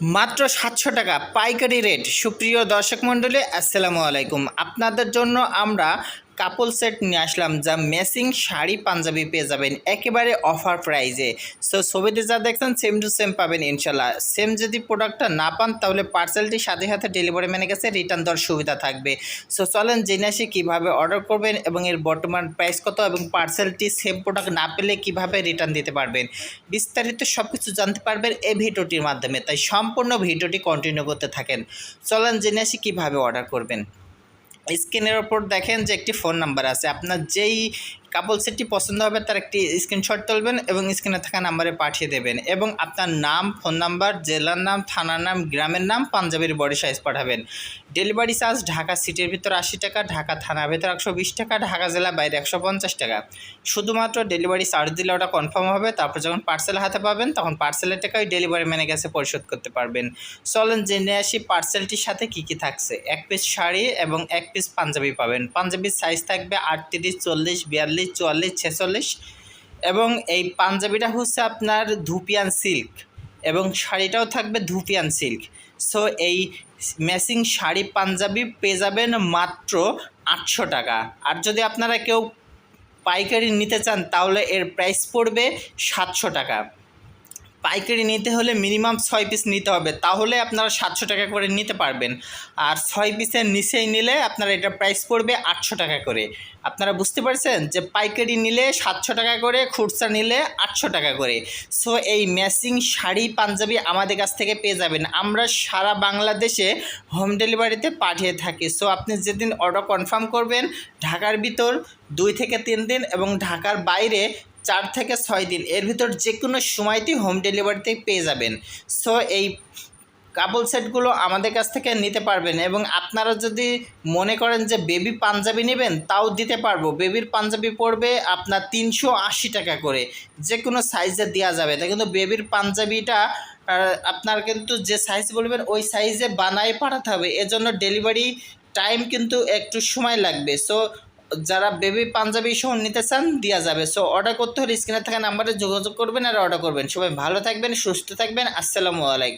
মাত্র সাতশো টাকা পাইকারি রেট। সুপ্রিয় দর্শক মণ্ডলী আসসালামু আলাইকুম। আপনাদের জন্য আমরা কাপল সেট নিয়ে আসলাম যা ম্যাচিং শাড়ি পাঞ্জাবি পেয়ে যাবেন একেবারে অফার প্রাইজে সো ছবিতে যা দেখছেন সেম টু সেম পাবেন ইনশাল্লাহ। সেম যদি প্রোডাক্টটা না পান, তাহলে পার্সেলটি সাথে সাথে ডেলিভারি ম্যানের কাছে রিটার্ন দেওয়ার সুবিধা থাকবে। সো চলেন জেনে আসি কীভাবে অর্ডার করবেন এবং এর বর্তমান প্রাইস কত এবং পার্সেলটি সেম প্রোডাক্ট না পেলে কীভাবে রিটার্ন দিতে পারবেন। বিস্তারিত সব কিছু জানতে পারবেন এই ভিডিওটির মাধ্যমে। তাই সম্পূর্ণ ভিডিওটি কন্টিনিউ করতে থাকেন। চলেন জেনে আসি কীভাবে অর্ডার করবেন। স্ক্রিনের ওপর দেখেন যে একটি ফোন নাম্বার আছে। আপনার যেই কাপল সেটটি পছন্দ হবে, তার একটি স্ক্রিনশট তুলবেন এবং স্ক্রিনে থাকা নাম্বারে পাঠিয়ে দেবেন এবং আপনার নাম ফোন নাম্বার জেলার নাম, থানার নাম, গ্রামের নাম, পাঞ্জাবির বডি সাইজ পাঠাবেন। ডেলিভারি চার্জ ঢাকা সিটির ভিতর আশি টাকা, ঢাকা থানার ভিতর একশো বিশ টাকা, ঢাকা জেলা বাইরে একশো পঞ্চাশ টাকা। শুধুমাত্র ডেলিভারি চার্জ দিলে ওটা কনফার্ম হবে, তারপর যখন পার্সেল হাতে পাবেন, তখন পার্সেলের টাকা ওই ডেলিভারি ম্যানের কাছে পরিশোধ করতে পারবেন। চলেন জেনে আসি পার্সেলটির সাথে কি কি থাকছে। এক পিস শাড়ি এবং এক পিস পাঞ্জাবি পাবেন। পাঞ্জাবির সাইজ থাকবে আটত্রিশ, চল্লিশ, বিয়াল্লিশ চুয়াল্লিশ, ছেচল্লিশ। এবং এই পাঞ্জাবিটা হচ্ছে আপনার ধুপিয়ান সিল্ক এবং শাড়িটাও থাকবে ধুপিয়ান সিল্ক। সো এই ম্যাচিং শাড়ি পাঞ্জাবি পেয়ে যাবেন মাত্র আটশো টাকা। আর যদি আপনারা কেউ পাইকারি নিতে চান, তাহলে এর প্রাইস পড়বে সাতশো টাকা। পাইকারি নিতে হলে মিনিমাম ছয় পিস নিতে হবে, তাহলে আপনারা সাতশো টাকা করে নিতে পারবেন। আর ছয় পিসের নিচেই নিলে আপনার এটা প্রাইস পড়বে আটশো টাকা করে। আপনারা বুঝতে পারছেন যে পাইকারি নিলে সাতশো টাকা করে, খুচরা নিলে আটশো টাকা করে। সো এই ম্যাচিং শাড়ি, পাঞ্জাবি আমাদের কাছ থেকে পেয়ে যাবেন। আমরা সারা বাংলাদেশে হোম ডেলিভারিতে পাঠিয়ে থাকি। সো আপনি যেদিন অর্ডার কনফার্ম করবেন, ঢাকার ভিতর দুই থেকে তিন দিন এবং ঢাকার বাইরে চার থেকে ছয় দিন। এর ভিতর যে কোনো সময়তেই হোম ডেলিভারিতে পেয়ে যাবেন। সো এই কাপল সেটগুলো আমাদের কাছ থেকে নিতে পারবেন এবং আপনারা যদি মনে করেন যে বেবি পাঞ্জাবি নেবেন, তাও দিতে পারব। বেবির পাঞ্জাবি পড়বে আপনার তিনশো আশি টাকা করে। যে কোনো সাইজে দেওয়া যাবে। তা কিন্তু বেবির পাঞ্জাবিটা আপনার কিন্তু যে সাইজ বলবেন, ওই সাইজে বানায় পাঠাতে হবে। এজন্য ডেলিভারি টাইম কিন্তু একটু সময় লাগবে। সো যারা বেবি পাঞ্জাবি সহ নিতে চান দেওয়া যাবে। সো অর্ডার করতে হলে স্ক্রিনে থাকা নাম্বারে যোগাযোগ করবেন আর অর্ডার করবেন। সবাই ভালো থাকবেন, সুস্থ থাকবেন। আসসালামু আলাইকুম।